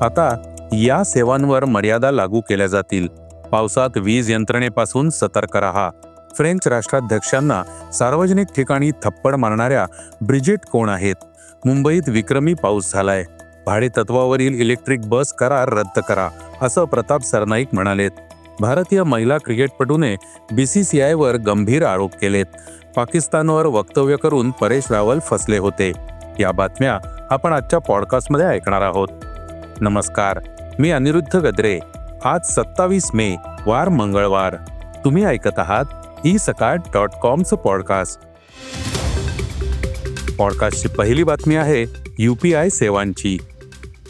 आता या सेवांवर मर्यादा लागू केल्या जातील. पावसात वीज यंत्रणेपासून सतर्क रहा. फ्रेंच राष्ट्राध्यक्षांना सार्वजनिक ठिकाणी थप्पड मारणाऱ्या ब्रिजिट कोण आहेत? मुंबईत विक्रमी पाऊस झालाय. भाडे तत्वावरील इलेक्ट्रिक बस करार रद्द करा असं प्रताप सरनाईक म्हणालेत. भारतीय महिला क्रिकेटपटूने बी सी सी आयवर गंभीर आरोप केलेत. पाकिस्तानवर वक्तव्य करून परेश रावल फसले होते. या बातम्या आपण आजच्या पॉडकास्टमध्ये ऐकणार आहोत. नमस्कार मी अनिरुद्ध गद्रे. आज सत्तावीस मे वार मंगळवार. तुम्ही ऐकत आहात ई सकाळ डॉट कॉमचं पॉडकास्ट. पॉडकास्टची पहिली बातमी आहे यू पी आय सेवांची.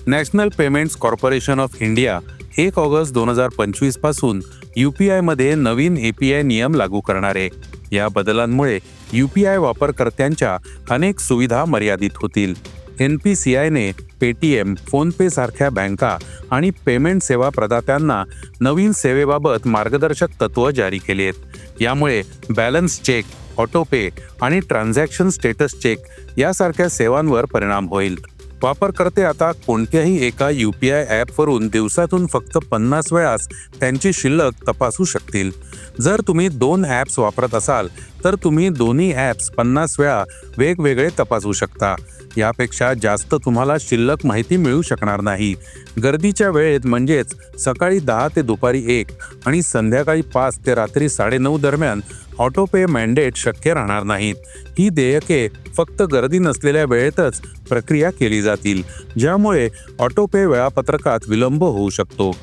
National payments corporation of India एक ऑगस्ट दोन हजार पंचवीसपासून यू पी आयमध्ये नवीन ए पी आय नियम लागू करणार. आहे या बदलांमुळे यू पी आय वापरकर्त्यांच्या अनेक सुविधा मर्यादित होतील. एन पी सी आयने पेटीएम फोनपे सारख्या बँका आणि पेमेंट सेवा प्रदात्यांना नवीन सेवेबाबत मार्गदर्शक तत्व जारी केली आहेत. यामुळे बॅलन्स चेक ऑटोपे आणि ट्रान्झॅक्शन स्टेटस चेक यासारख्या सेवांवर परिणाम होईल. वापरकर्ते आता कोणत्याही एका यू पी आय ॲपवरून दिवसातून फक्त पन्नास वेळास त्यांची शिल्लक तपासू शकतील. जर तुम्ही दोन ॲप्स वापरत असाल तर तुम्ही दोन्ही ॲप्स पन्नास वेळा वेगवेगळे तपासू शकता. यापेक्षा जास्त तुम्हाला शिल्लक माहिती मिळू शकणार नाही. गर्दीच्या वेळेत म्हणजेच सकाळी दहा ते दुपारी एक आणि संध्याकाळी पाच ते रात्री साडेनऊ दरम्यान ऑटोपे मॅन्डेट शक्य राहणार नाहीत. ही देयके फक्त गर्दी नसलेल्या वेळेतच प्रक्रिया केली जातील ज्यामुळे ऑटोपे वेळापत्रकात विलंब होऊ शकतो.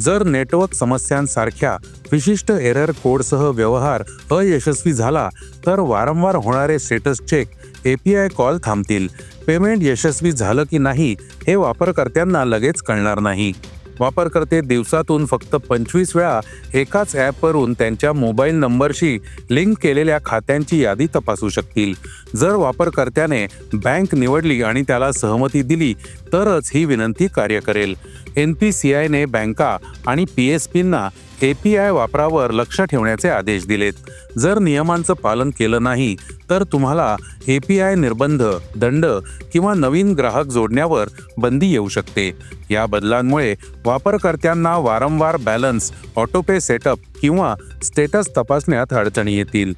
जर नेटवर्क समस्यांसारख्या विशिष्ट एरर कोडसह व्यवहार अयशस्वी झाला तर वारंवार होणारे स्टेटस चेक एपीआय कॉल थांबतील. पेमेंट यशस्वी झालं की नाही हे वापरकर्त्यांना लगेच कळणार नाही. वापरकर्ते दिवसातून फक्त पंचवीस वेळा एकाच ॲपवरून त्यांच्या मोबाईल नंबरशी लिंक केलेल्या खात्यांची यादी तपासू शकतील. जर वापरकर्त्याने बँक निवडली आणि त्याला सहमती दिली तरच ही विनंती कार्य करेल. एन पी सी आयने बँका आणि पी एस पींना ए पी आय वापरावर लक्ष ठेवण्याचे आदेश दिलेत. जर नियमांचं पालन केलं नाही तर तुम्हाला ए पी आय निर्बंध दंड किंवा नवीन ग्राहक जोडण्यावर बंदी येऊ शकते. या बदलांमुळे वापरकर्त्यांना वारंवार बॅलन्स ऑटोपे सेटअप किंवा स्टेटस तपासण्यात अडचणी येतील.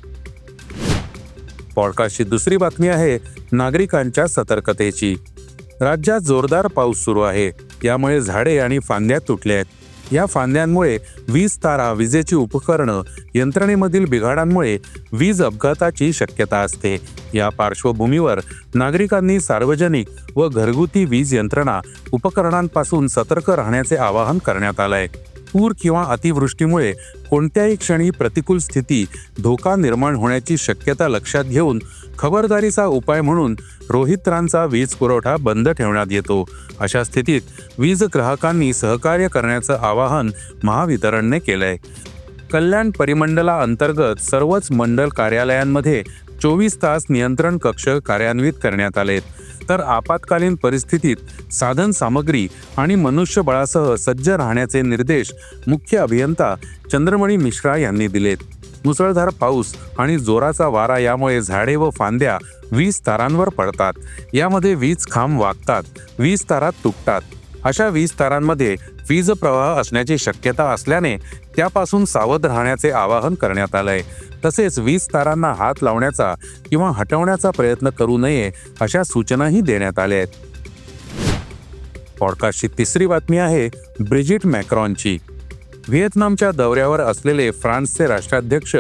पॉडकास्टची दुसरी बातमी आहे नागरिकांच्या सतर्कतेची. राज्यात जोरदार पाऊस सुरू आहे. यामुळे झाडे आणि फांद्या तुटल्या आहेत. या फांद्यांमुळे वीज तारा विजेची उपकरणं यंत्रणेमधील बिघाडांमुळे वीज अपघाताची शक्यता असते. या पार्श्वभूमीवर नागरिकांनी सार्वजनिक व घरगुती वीज यंत्रणा उपकरणांपासून सतर्क राहण्याचे आवाहन करण्यात आलंय. पूर किंवा अतिवृष्टीमुळे कोणत्याही क्षणी प्रतिकूल स्थिती धोका निर्माण होण्याची शक्यता लक्षात घेऊन खबरदारीचा उपाय म्हणून रोहित्रांचा वीज पुरवठा बंद ठेवण्यात येतो. अशा स्थितीत वीज ग्राहकांनी सहकार्य करण्याचं आवाहन महावितरणने केलंय. कल्याण परिमंडला अंतर्गत सर्वच मंडल कार्यालयांमध्ये चोवीस तास नियंत्रण कक्ष कार्यान्वित करण्यात आलेत. तर आपत्कालीन परिस्थितीत साधन सामग्री आणि मनुष्यबळासह सज्ज राहण्याचे निर्देश मुख्य अभियंता चंद्रमणी मिश्रा यांनी दिलेत. मुसळधार पाऊस आणि जोराचा वारा यामुळे झाडे व फांद्या वीज तारांवर पडतात. यामध्ये वीज खांब वागतात वीज तारा तुटतात. अशा वीज तारांमध्ये वीज प्रवाह असण्याची शक्यता असल्याने त्यापासून सावध राहण्याचे आवाहन करण्यात आलंय. तसेच वीज तारांना हात लावण्याचा किंवा हटवण्याचा प्रयत्न करू नये अशा सूचनाही देण्यात आल्या आहेत. पॉडकास्टची तिसरी बातमी आहे ब्रिजिट मॅक्रॉनची. व्हिएतनामच्या दौऱ्यावर असलेले फ्रान्सचे राष्ट्राध्यक्ष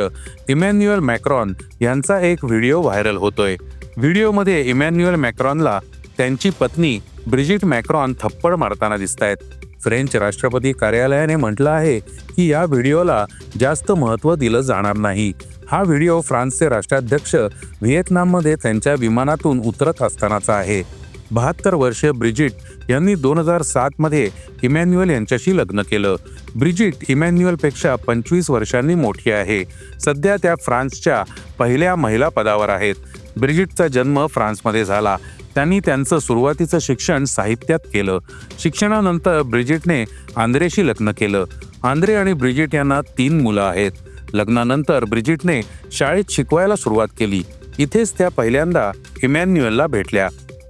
इमॅन्युअल मॅक्रॉन यांचा एक व्हिडिओ व्हायरल होतोय. व्हिडिओमध्ये इमॅन्युअल मॅक्रॉनला त्यांची पत्नी ब्रिजिट मॅक्रॉन थप्पड मारताना दिसत आहेत फ्रेंच राष्ट्रपती कार्यालयाने म्हटलं आहे की या व्हिडिओला जास्त महत्त्व दिलं जाणार नाही. हा व्हिडिओ फ्रान्सचे राष्ट्राध्यक्ष व्हिएतनाममध्ये त्यांच्या विमानातून उतरत असतानाचा आहे. बहात्तर वर्षीय ब्रिजिट यांनी दोन हजार सातमध्ये इमॅन्युअल यांच्याशी लग्न केलं. ब्रिजिट इमॅन्युअलपेक्षा पंचवीस वर्षांनी मोठी आहे. सध्या त्या फ्रान्सच्या पहिल्या महिला पदावर आहेत. ब्रिजिटचा जन्म फ्रान्समध्ये झाला. त्यांनी त्यांचं सुरुवातीचं शिक्षण साहित्यात केलं. शिक्षणानंतर ब्रिजिटने आंद्रेशी लग्न केलं. आंद्रे आणि ब्रिजिट यांना तीन मुलं आहेत. लग्नानंतर ब्रिजिटने शाळेत शिकवायला सुरुवात केली. इथेच त्या पहिल्यांदा इमॅन्युअलला भेटल्या.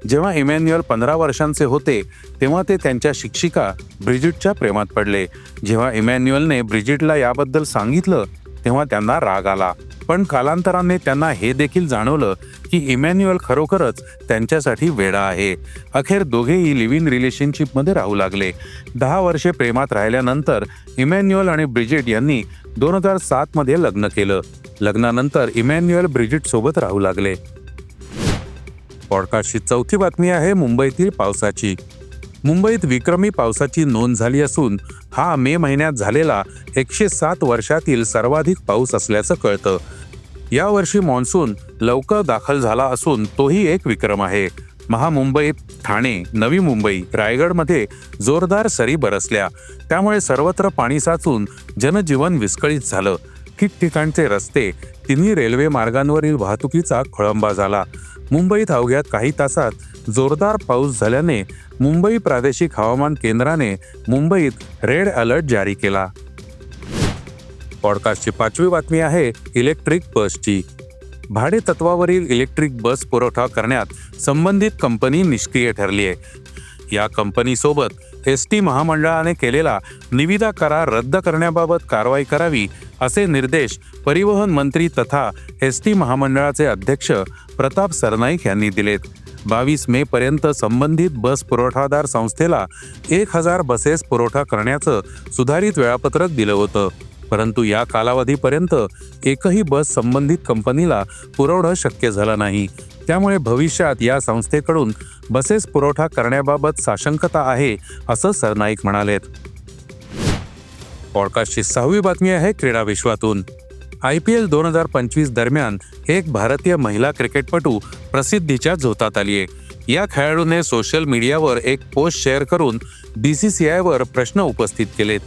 जेव्हा इमॅन्युअल पंधरा वर्षांचे होते तेव्हा ते त्यांच्या शिक्षिका ब्रिजिटच्या प्रेमात पडले. जेव्हा इमॅन्युअलने ब्रिजिटला याबद्दल सांगितलं तेव्हा त्यांना राग आला. पण कालांतराने त्यांना हे देखील जाणवलं की इमॅन्युअल खरोखरच त्यांच्यासाठी वेडा आहे. अखेर दोघेही लिव्ह इन रिलेशनशिपमध्ये राहू लागले. दहा वर्षे प्रेमात राहिल्यानंतर इमॅन्युअल आणि ब्रिजिट यांनी दोन हजार सातमध्ये लग्न केलं. लग्नानंतर इमॅन्युअल ब्रिजिट सोबत राहू लागले. पॉडकास्टची चौथी बातमी आहे मुंबईतील पावसाची. मुंबईत विक्रमी पावसाची नोंद झाली असून हा मे महिन्यात झालेला एकशे सात वर्षातील सर्वाधिक पाऊस असल्याचं कळतं. यावर्षी मान्सून लवकर दाखल झाला असून तोही एक विक्रम आहे. महामुंबई ठाणे नवी मुंबई रायगडमध्ये जोरदार सरी बरसल्या. त्यामुळे सर्वत्र पाणी साचून जनजीवन विस्कळीत झालं. ठिकठिकाणचे रस्ते तिन्ही रेल्वे मार्गांवरील वाहतुकीचा खोळंबा झाला. मुंबईत अवघ्यात काही तासात जोरदार पाऊस झाल्याने मुंबई प्रादेशिक हवामान केंद्राने मुंबईत रेड अलर्ट जारी केला. पॉडकास्टची पाचवी बातमी आहे इलेक्ट्रिक बसची. भाडे तत्वावरील इलेक्ट्रिक बस पुरवठा करण्यात संबंधित कंपनी निष्क्रिय ठरली आहे या कंपनीसोबत एस टी महामंडळाने केलेला निविदा करार रद्द करण्याबाबत कारवाई करावी असे निर्देश परिवहन मंत्री तथा एस टी महामंडळाचे अध्यक्ष प्रताप सरनाईक यांनी दिलेत. बावीस मे पर्यंत संबंधित बस पुरवठादार संस्थेला एक हजार बसेस पुरवठा करण्याचं सुधारित वेळापत्रक दिलं होतं. परंतु या कालावधीपर्यंत एकही बस संबंधित कंपनीला पुरवणं शक्य झालं नाही. त्यामुळे भविष्यात या संस्थेकडून बसेस पुरवठा करण्याबाबत साशंकता आहे असं सरनाईक म्हणालेत. पॉडकास्टची सहावी बातमी आहे क्रीडा विश्वातून. आय पी एल दोन हजार पंचवीस दरम्यान एक भारतीय महिला क्रिकेटपटू प्रसिद्धीच्या झोतात आली आहे या खेळाडूने सोशल मीडियावर एक पोस्ट शेअर करून बी सी सी आयवर प्रश्न उपस्थित केलेत.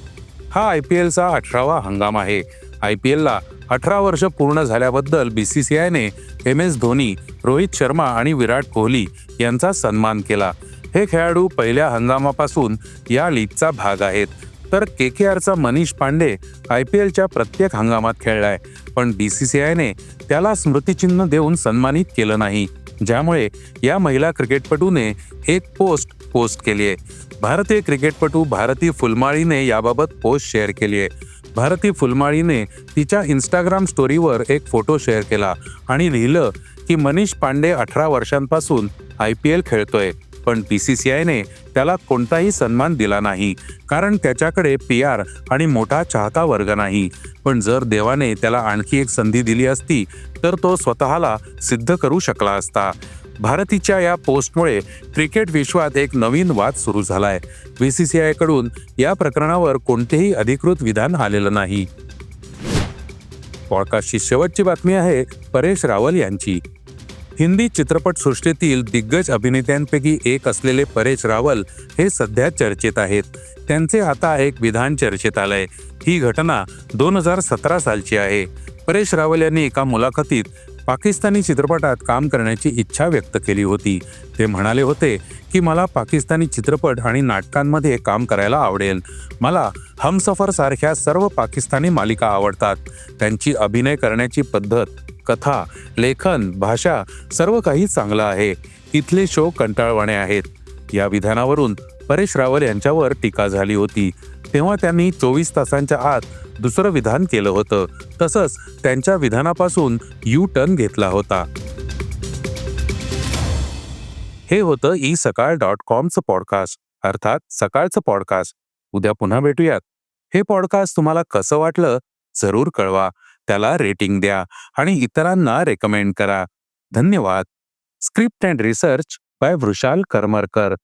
हा आय पी एलचा अठरावा हंगाम आहे. आय पी एलला अठरा वर्ष पूर्ण झाल्याबद्दल बी सी सी आयने एम एस धोनी रोहित शर्मा आणि विराट कोहली यांचा सन्मान केला. हे खेळाडू पहिल्या हंगामापासून या लीगचा भाग आहेत. तर के के आरचा मनीष पांडे आय पी एलच्या प्रत्येक हंगामात खेळलाय. पण बी सी सी आयने त्याला स्मृतिचिन्ह देऊन सन्मानित केलं नाही. ज्यामुळे या महिला क्रिकेटपटूने एक पोस्ट पोस्ट केली आहे. भारतीय क्रिकेटपटू भारती फुलमाळीने याबाबत पोस्ट शेअर केली आहे. भारती फुलमाळीने तिच्या इंस्टाग्राम स्टोरीवर एक फोटो शेअर केला आणि लिहिलं की मनीष पांडे अठरा वर्षांपासून आय पी एल खेळतोय पण बी सी सी आयने त्याला कोणताही सन्मान दिला नाही कारण त्याच्याकडे पी आर आणि मोठा चाहता वर्ग नाही. पण जर देवाने त्याला आणखी एक संधी दिली असती तर तो स्वतःला सिद्ध करू शकला असता. भारतीच्या या पोस्टमुळे क्रिकेट विश्वात एक नवीन वाद सुरू झालाय. बी सी सी आयकडून या प्रकरणावर कोणतेही अधिकृत विधान आलेलं नाही. पॉडकास्टची शेवटची बातमी आहे परेश रावल यांची. हिंदी चित्रपटसृष्टीतील दिग्गज अभिनेत्यांपैकी एक असलेले परेश रावल हे सध्या चर्चेत आहेत. त्यांचे आता एक विधान चर्चेत आलंय. ही घटना दोन हजार सतरा सालची आहे. परेश रावल यांनी एका मुलाखतीत पाकिस्तानी चित्रपटात काम करण्याची इच्छा व्यक्त केली होती. ते म्हणाले होते की मला पाकिस्तानी चित्रपट आणि नाटकांमध्ये काम करायला आवडेल. मला हमसफर सारख्या सर्व पाकिस्तानी मालिका आवडतात. त्यांची अभिनय करण्याची पद्धत कथा लेखन भाषा सर्व काही चांगलं आहे. इथले शो कंटाळवाणे आहेत. या विधानावरून परेश रावल यांच्यावर टीका झाली होती. तेव्हा त्यांनी चोवीस तासांच्या आत दुसरं विधान केलं होतं. तसंच त्यांच्या विधानापासून यू टर्न घेतला होता. हे होतं ई सकाळ डॉट कॉमचं पॉडकास्ट. अर्थात सकाळचं पॉडकास्ट. उद्या पुन्हा भेटूयात. हे पॉडकास्ट तुम्हाला कसं वाटलं? जरूर कळवा. त्याला रेटिंग द्या आणि इतरांना रेकमेंड करा. धन्यवाद. Script and research by Vrushal Karmarkar